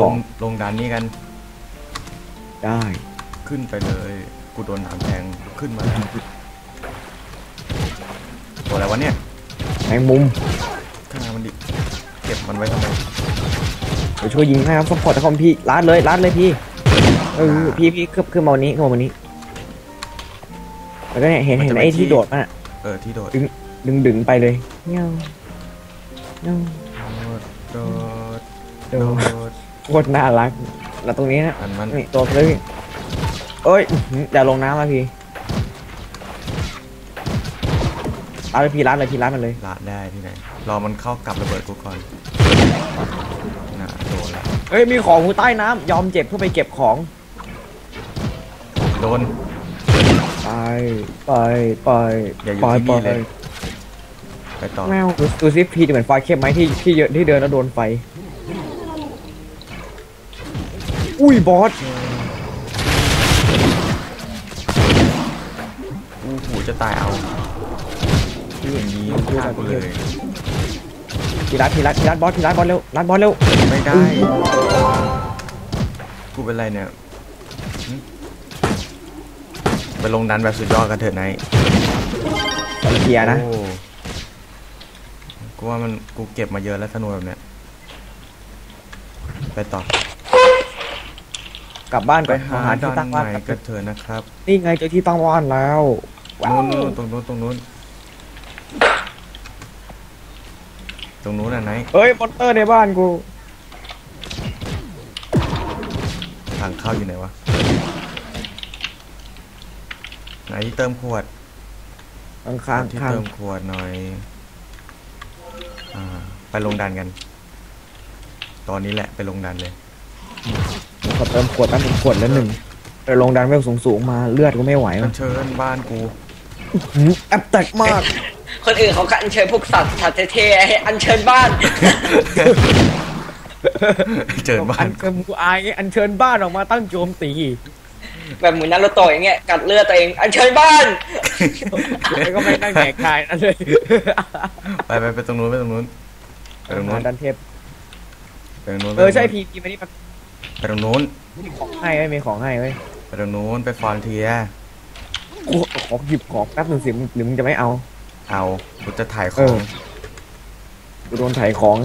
ลของ งลงดันนี้กัน ได้ ขึ้นไปเลย กูโดนหนามแทงขึ้นมาแล้วตัวอะไรวะเนี่ย แมงมุมข้างหน้ามันดิ เก็บมันไว้ทำไม เดี๋ยวช่วยยิงให้ครับซัพพอร์ตคอมพี่ลาดเลยลาดเลยพี่ เออ พี่พี่ขึ้นขึ้นมาวันนี้ขึ้นมาวันนี้ แล้วก็เนี่ยเห็นเห็นไอ้ที่โดดมันอะเออที่โดดดึงดึงไปเลยเงี้ยวเงี้ยวโดดโดโดดด โคตรน่ารัก แล้วตรงนี้นะอันมันนี่ตัวเลยเอ้ยอื้อหืออย่าลงน้ำมาพี่ร้านเลยพี่ร้านเลยพี่ร้านมันเลยละได้ที่ไหนรอมันเข้ากลับระเบิดกูก่อนน่ะโดนละเอ้ยมีของอยู่ใต้น้ำยอมเจ็บเพื่อไปเก็บของโดนไปไปไปอย่าอยู่ไปที่นี่ไปเลยไปต่อแมวดูดูซิพี่เหมือนไฟเข้มไหมที่ที่เยอะที่เดินแล้วโดนไฟ อุ้ยบอสอู้หูจะตายเอาที่อย่างนี้ฆ่ากูเลยพี่รัดพี่รัดพี่รัดบอสพี่รัดบอสเร็วรัดบอสเร็วไม่ได้ กูเป็นไรเนี่ยหึไปลงดันแบบสุดยอดกันเถอะนายสังเกียร์นะโอ้กูว่ามันกูเก็บมาเยอะแล้วธนูแบบเนี้ยไปต่อ กลับบ้านไปก่อนหาหาดัที่นตั้งใหบ้านม่ครับกันเถอะนะครับนี่ไงเจอที่ตั้งบ้านแล้วว้าวนู้นนู้นตรงนู้นตรงนู้นตรงนู้นอะไหนเอ้ยมอนเตอร์ในบ้านกูทางเข้าอยู่ไหนวะไหนที่เติมขวดข้างข้างที่ข้างเติมขวดหน่อยอ่าไปลงดันกัน ตอนนี้แหละไปลงดันเลย ขอเติมขวดตั้งหนึ่งขวดแล้วหนึ่งไปลงดันเวลสูงสูงๆมาเลือดก็ไม่ไหวอัมันนเชิญบ้านกูหืมแอปแตกมากคนอื่นเขาก็อัญเชิญพวกสัตว์สัตว์เท่ๆให้อัญเชิญบ้านเจิญบ้าอันนเชิญกูอายไงอันเชิญบ้านออกมาตั้งโจมตีแบบเหมือนนารูโตะอย่างเงี้ยกัดเลือดตัวเอง อัญเชิญบ้าน แล้วก็ไม่นั่งแหกคายนั่นเลยไปไปไปตรงนู้นไปตรงนู้นไปตรงนู้นดันเทพไปตรงนู้นเออใช่พีพีมานี่ ไปตรงนู้นมีของให้ไว้ยมีของให้ไว้ยไปตรงนู้นไปฟอนเทีย กูขอหยิบของแป๊บหนึ่งสิมึงหรือมึงจะไม่เอา เอากูจะถ่ายขเอองอ กูโดนถ่ายของ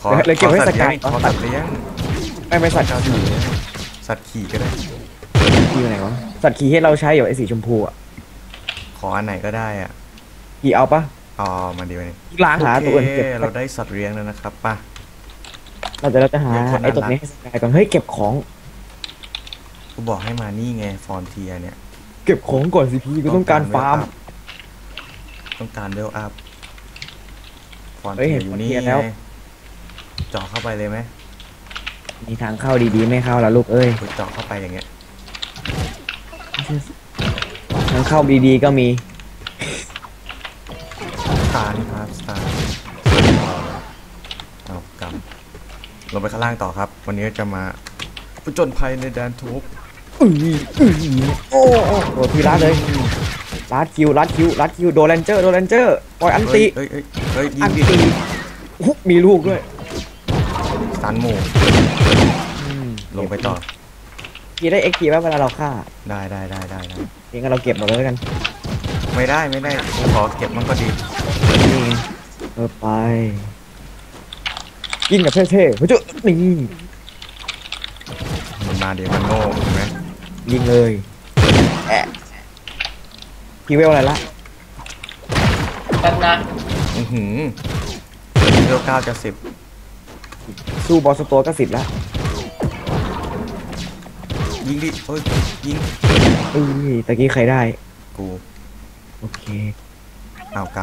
ขอเลยเก็บไว้ขอสัตว์สกัเลี้ยดงขอสัตว์เลี้ยงไม่ไม่สัตว์เจ้าขี่สัตว์ขี่ก็ได้ ขี่อยู่ไหนวะสัตว์ขี่ให้เราใช้อยู่ไอ้สีชมพูอะขออันไหนก็ได้อะขี่เอาปะอ๋อมาดีวันนี้ล้างหาตัวอื่นเก็บเราได้สัตว์เลี้ยงแล้วนะครับป่ะ เราจะเราจะหาเดี๋ยวคนไอ้ตัวน่ารักนี้ให้สกายก่อนเฮ้ยเก็บของกูบอกให้มานี่ไงฟอนเทียเนี่ย เก็บของก่อนสิพี่กูต้องการฟาร์ม ต้องการเวลอัพฟอนเฮ้ยเทีเห็ยนอยู่นี่ Frontier แล้ว ไงเจาะเข้าไปเลยไหมมีทางเข้าดีๆไม่เข้าละลูกเอ้ยกูเจาะเข้าไปอย่างเงี้ยทางเข้าดีๆก็มีสตาร์นี่ครับสตาร์เอากำ ลงไปข้างล่างต่อครับ วันนี้จะมาผจญภัยในแดนทุบอื้ออื้อโอ้โอ้โหพี่รัดเลยรัดคิวรัดคิวรัดคิวโดนแรนเจอร์โดนแรนเจอร์ปล่อยอันติเฮ้ยเฮ้ยเฮ้ยยิอังนดิติอุ๊ยมีลูกด้วยสตันหมู่ลงไปต่อพี่ได้เอ็กซ์พีไหมเวลาเราฆ่าได้ได้ได้ได้ได้เองนเราเก็บหมดเลยแล้วกันไม่ได้ไม่ได้กูขอเก็บมันก็ดีนี่ไงเออไป ยิงกับเท่ๆเฮ้ยจุ๊นี่มันมาเดี๋ยวมันโง่เห็นไหมยิงเลยแอะพี่เวลอะไรละแป๊บนะอือหือเร็วเก้าจะสิบสู้บอสตัวก็สิบแล้วยิงดิเอ้ยยิงเอ้ยตะกี้ใครได้ กู โอเคเอาก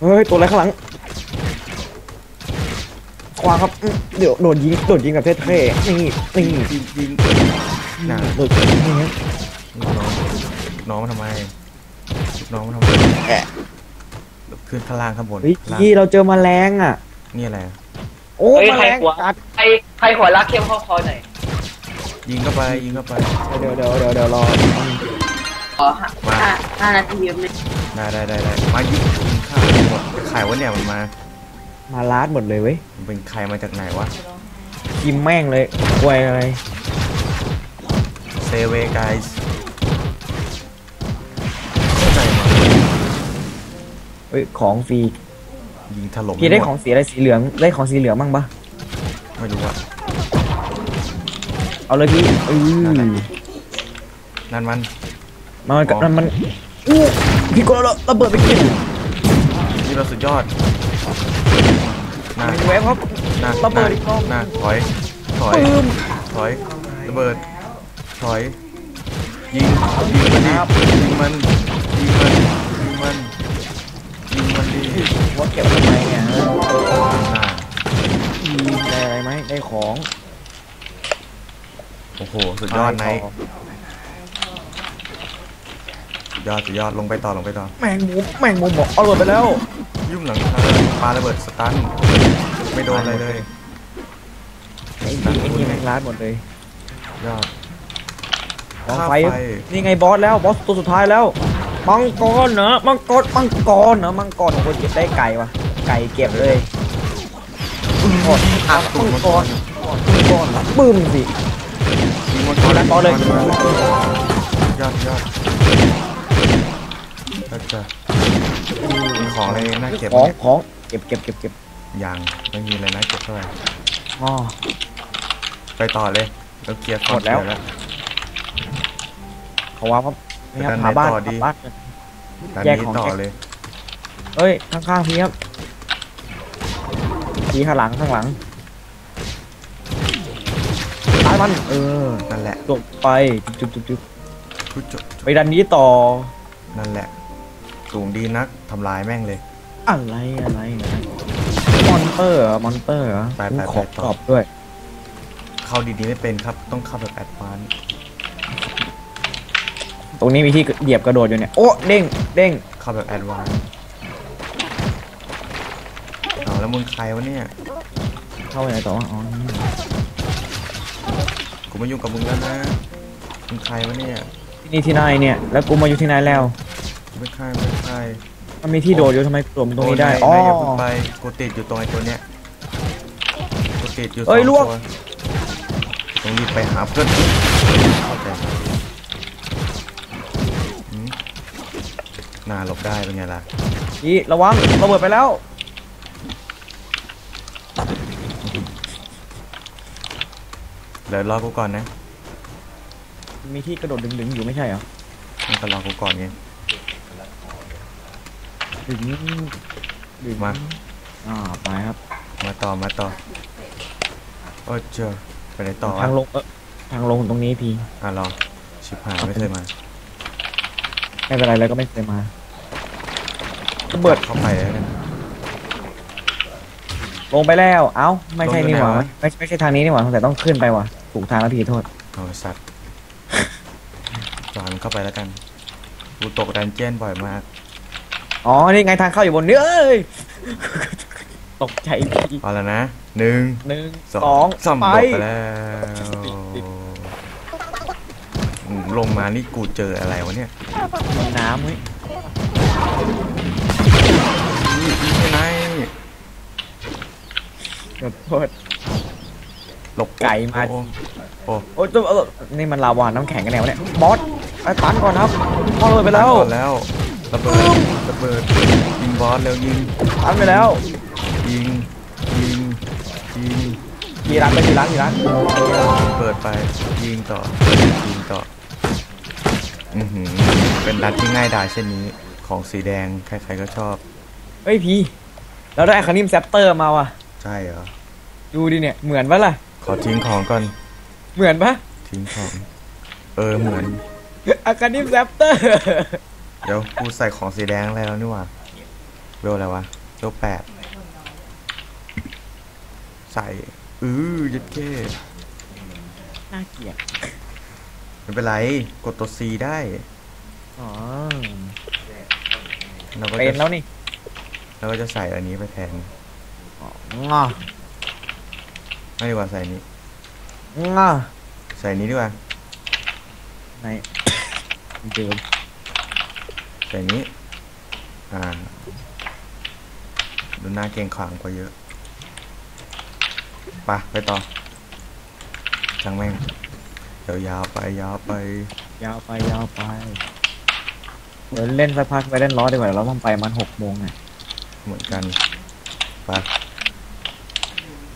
เฮ้ย ตัวอะไรข้างหลัง ขวางครับอื้อเดี๋ยวโดนยิงโดนยิงกับเท่ๆนี่ำนี่ยิงยิงน่ะโดนยิงอย่างเงี้ยลูกน้องลูกน้องมาทำไมลูกน้องมาทำไมแอะขึ้นข้างล่างข้างบนเฮ้ยข้างล่างพี่เราเจอแมลงอะ นี่อะไรโอ้เฮ้ยแมใครลงหัวกัดใครใครหัวรักเข้มข้อคอหน่อยยิงเข้าไปยิงเข้าไป เดี๋ยวเดี๋ยวเดี๋ยวเดี๋ยวรออ๋อฮะมา ห้าห้านาทีไหมได้ได้ได้ได้มายิงยิงข้าวหมดเป็นใครวะเนี่ยมันมา มาลาดหมดเลยเว้ยมันเป็นใครมาจากไหนวะกิมแม่งเลยกล้วยอะไรเซเวไกส์เข้าใจไหมเฮ้ยของฟรียิงถล่มพี่ได้หมของสีอะไรสีเหลืองได้ของสีเหลืองบ้างปะไม่รู้อะเอาเลยพี่เออนั่นแหละนั่นมันมันก็อ๋อมันมันอู้พี่กดแล้วระเบิดไปกินนี่เราสุดยอด น่ามันแวบครับน่าระเบิดอีกรอบน่าถอย ถอยปึ้มถอย ระเบิด ถอย ยิง ยิงมันดิครับยิงมัน ยิงมัน ยิงมัน ยิงมันดิว่าเก็บทำไมเนี่ยน่าอืมได้อะไรไหมได้ของ โอ้โห สุดยอดไนท์สุดยอดสุดยอด ลงไปต่อ ลงไปต่อ แมงมุมแมงมุมบอกเอาระเบิดไปแล้ว ยุ่งหลังคาปาระเบิดสตัน ไม่โดนอะไรเลยไอ้นี่ไอ้นี่แมงร้านหมดเลยยอดของค่าไฟไฟ นี่ไงบอสแล้ว บอสตัวสุดท้ายแล้ว มังกรเนอะมังกร มังกรเนอะมังกรของคนเก็บได้ไก่วะไก่เก็บเลยกดอัดมัตูดงมังกกรรมังกรบึ้มสิยิงมังกรแล้วต่อเลย ยอดยอดก็จะมีของอะไรน่าเก็บของเนี่ยของเก็บเก็บเก็บเก็บ ยังไม่มีอะไรน่าเก็บเท่าไหร่อ๋อ ไปต่อเลยเราเคลียร์ของหมดแล้วเคยร์ เขาว่าครับนี่ครับไปหาบ้านต่อดีหาบ้านด้านแยกนี้ของ ต่อแยกเลย เอ้ย ข้างๆพี่ครับพี่ข้างหลังข้างหลังตายมัน เออนั่นแหละจบไปจุ๊บจุ๊บจุ๊บพูดจบไปดันนี้ต่อ นั่นแหละ สูงดีนักทำลายแม่งเลย อะไรอะไรนะม อนเตอร์เหรอมอนเตอร์เหรอไปไป ขอไปต่อตอบด้วยเข้าดีๆไม่เป็นครับ ต้องเข้าแบบแอดวานซ์ตรงนี้มีที่เหยียบกระโดดอยู่เนี่ยโอ้เด้งเด้งเข้าแบบแอดวานซ์เอาแล้วมึงใครวะเนี่ยเข้าไปไหนต่อวะอ๋อนี่กูไม่ยุ่งกับมึงแล้วนะมึงใครวะเนี่ยที่นี่ที่ไหนเนี่ยแล้วกูมาอยู่ที่ไหนแล้วกูไม่ใครไม่ใคร มันมีที่โดดอยู่ทำไมกลุ่มตรงนี้ได้โอ้อ๋อยนายอย่าเพิ่งไปกูติดอยู่ตรงไอ้ตัวเนี้ยกูติดอยู่สเอ้อยงลวกตัวต้องรีบไปหาเพื่อนเข้าใจไหมหืมน่าหลบได้เป็นไงล่ะพี่ระวังระเบิดไปแล้วเดี๋ยวรอกูก่อนนะ มีที่กระโดดดึงๆอยู่ไม่ใช่เหรอมันก็รอกูก่อนไง ดึงดึงมา อ่าไปครับมาต่อมาต่อโอ้เจอไปไหนต่อทางวะลงเออทางลงตรงนี้พี่ อะรอชิบหายไม่เคยมาไม่เป็นไรแล้วก็ไม่เคยมาระเบิดเข้าไปแล้วกัน ลงไปแล้ว เอ้า ไม่ใช่ลงไปนี่หว่าไหนวะ ไม่ไม่ใช่ทางนี้นี่หว่าแต่ต้องขึ้นไปว่ะถูกทางแล้วพี่โทษ เอาไอ้สัตว์จอนเข้าไปแล้วกันกูตกดันเจียนบ่อยมาก อ๋อ นี่ไงทางเข้าอยู่บนเนื้อเอ้ย ตกใจพี่เอาแล้วนะหนึ่งหนึ่งสอสองงสามไปหมดไปแล้วอืมลงมานี่กูเจออะไรวะเนี่ยมีน้ำเว้ยนี่ที่ไหนขอโทษหลบไก่มาโอ้โอ้โอ้ยตัวเออนี่มันลาวาน้ำแข็งกันแนวะเนี่ยบอสไปตันก่อนครับพอเลยไปแล้วตัดก่อนแล้ว ระเบิดระเบิดยิงบอสเร็วยิงตันไปแล้วยิงยิงยิงกี่ร้านไปกี่ร้านกี่ร้านเปิดไปยิงต่อยิงต่ออือหือเป็นรัดที่ง่ายดายเช่นนี้ของสีแดงใครๆก็ชอบเฮ้ยพี่เราได้อะคานิมแซปเตอร์มาว่ะใช่เหรอดูดิเนี่ยเหมือนปะล่ะขอทิ้งของก่อนเหมือนปะทิ้งของ เออเหมือนอะคานิมแซปเตอร์ เดี๋ยวกูใส่ของสีแดงอะไรแล้วนี่หว่าเวลอะไรวะเวลแปดใส่อือยัดเก้น่าเกลียดไม่เป็นไร กดตัว C ได้อ๋อเราก็เป็จะนแล้วนี่เราก็จะใส่อันนี้ไปแทนงอไม่ดีกว่าใส่นี้งอใส่นี้ดีกว่าไหนเดิม ใส่นี้อ่าดูหน้าเกรงขวางกว่าเยอะไปไปต่อช่างแม่งยาวๆไปยาวไป ยาวไปยาวไปเดี๋ยวเล่นสักพักไปเล่นล้อดีกว่าเราต้องไปมันหกโมงไงเหมือนกันไป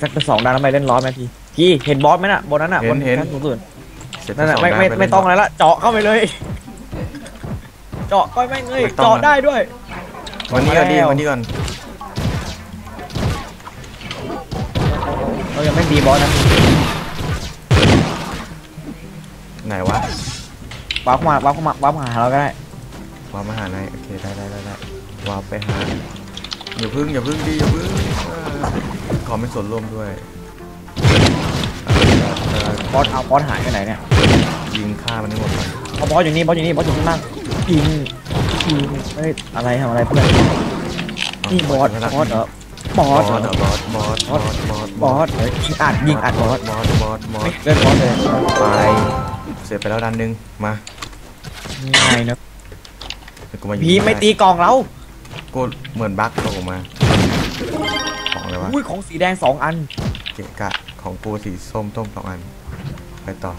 สักสองดานแล้วไปเล่นล้อไหมพี่พี่เห็นบอสไหมน่ะบนนั้นน่ะบนชั้นสูงสุดเสร็จนั่นสน่ะองไม่ด้านไม่ปไม่เล่นต้องอะไรละเจาะเข้าไปเลย เจาะก็ไม่งเงยไม่ต้อง เจาะนะได้ด้วยวันนี้ก่อนดิแล้ววันนี้ก่อนเรายังไม่ดีบอสนะไหนวะว้าวเข้ามาว้าวเข้ามาว้าวมาหาเราก็ได้วามาหาไหนโอเคได้ได้ได้ได้วาไปหาอย่าพึ่งอย่าพึ่งดิอย่าพึ่งอ่าขอเป็นส่วนร่วมด้วยอ่าอ่าบอสเอาบอสหายไปไหนเนี่ยยิงฆ่ามันให้หมดก่อนเอาบอสอยู่นี่บอสอยู่นี่บอสอยู่ข้างล่าง ยิงยิงเฮ้ยอะไรทำอะไรเพื่อนนี่บอสบอสเหรอบอสเหรอบอสบอสบอสบอสบอสเฮ้ยิงอัดยิงอัดบอสบอสบอสบอสเล่นบอสเลยไปเสร็จไปแล้วดันหนึ่งมาง่ายนะเดี๋ยวกูมาพีไม่ตีกล่องเรากูเหมือนบั๊กตกออกมาของอะไรวะอุ้ยของสีแดงสองอันเกะกะของกูสีส้มต้มสองอันไปต่อ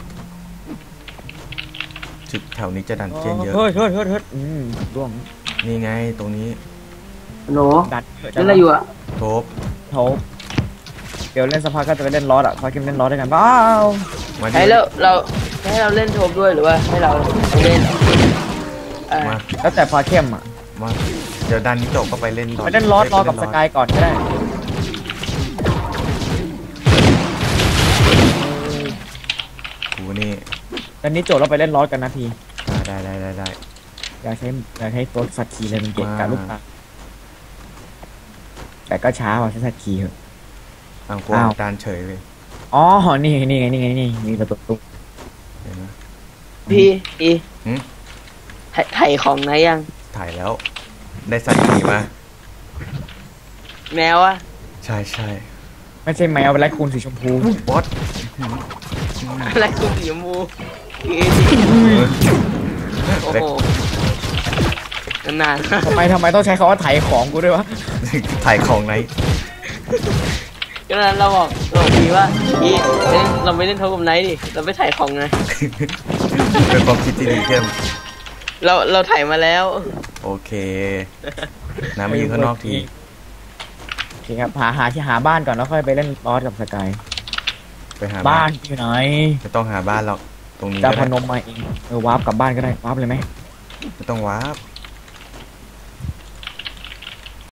จุดแถวนี้จะดันเจียนเยอะ เฮ้ยเฮ้ยเฮ้ยเฮ้ยอืมร่วงนี่ไงตรงนี้โหลดันเยอะจัเล่งนอะไรอยู่อะโทบโถเดี๋ยวเล่นสภาก็จะไปเล่นล้ออะพาเกมเล่นล้อด้วยกันเปล่ามาดิให้เราเราให้เราเล่นโทบด้วยหรือว่าให้เราเล่นเอ่อมาแล้วแต่พาเข้มอะมาเดี๋ยวดันนี้จบก็ไปเล่นไปเล่นล้อรอกับสกายก่อนก็ได้ ตอนนี้โจทย์เราไปเล่นล้อกันนะพี่อ่าได้ได้ได้ได้อยากใช้อยากใช้ตัวสัตว์ขี่เลยมันเก่งกับว้าลูกตาแต่ก็ช้าว่ะใช้สัตว์ขี่เหอะอ่างกูอ้าวดันเฉยเลยอ๋อนี่ไงนี่ไงนี่ไงนี่มีประตูตุ๊กเห็นไหมพี่พี่หืมถ่ายถ่ายของไหนยัง ถ่ายแล้ว ได้สัตว์ขี่มา แมวอะใช่ใช่ไม่ใช่แมวเป็นไรคูณสีชมพูบอสอะไรคุณสีชมพู พี่โอ้โหนานๆทำไมทำไมต้องใช้คำว่าไถของกูด้วยวะถ่ายของไหนก็นั้นเราบอกเราบอกพี่ว่าพี่เอ้ยเราไม่เล่นโทบกับไหนดิเราไปถ่ายของไงเป็นความคิดที่ดีเข้มเราเราถ่ายมาแล้ว โอเคน้ำมายืนข้างนอกทีโอเคครับหาหาที่หาบ้านก่อนแล้วค่อยไปเล่นล้อกับสกายไปหาบ้านอยู่ไหนไม่ต้องหาบ้านหรอก ตรงนี้จะก็พได้นมมาเองเออวาร์ปกลับบ้านก็ได้วาร์ปเลยไหมไม่ต้องวาร์ป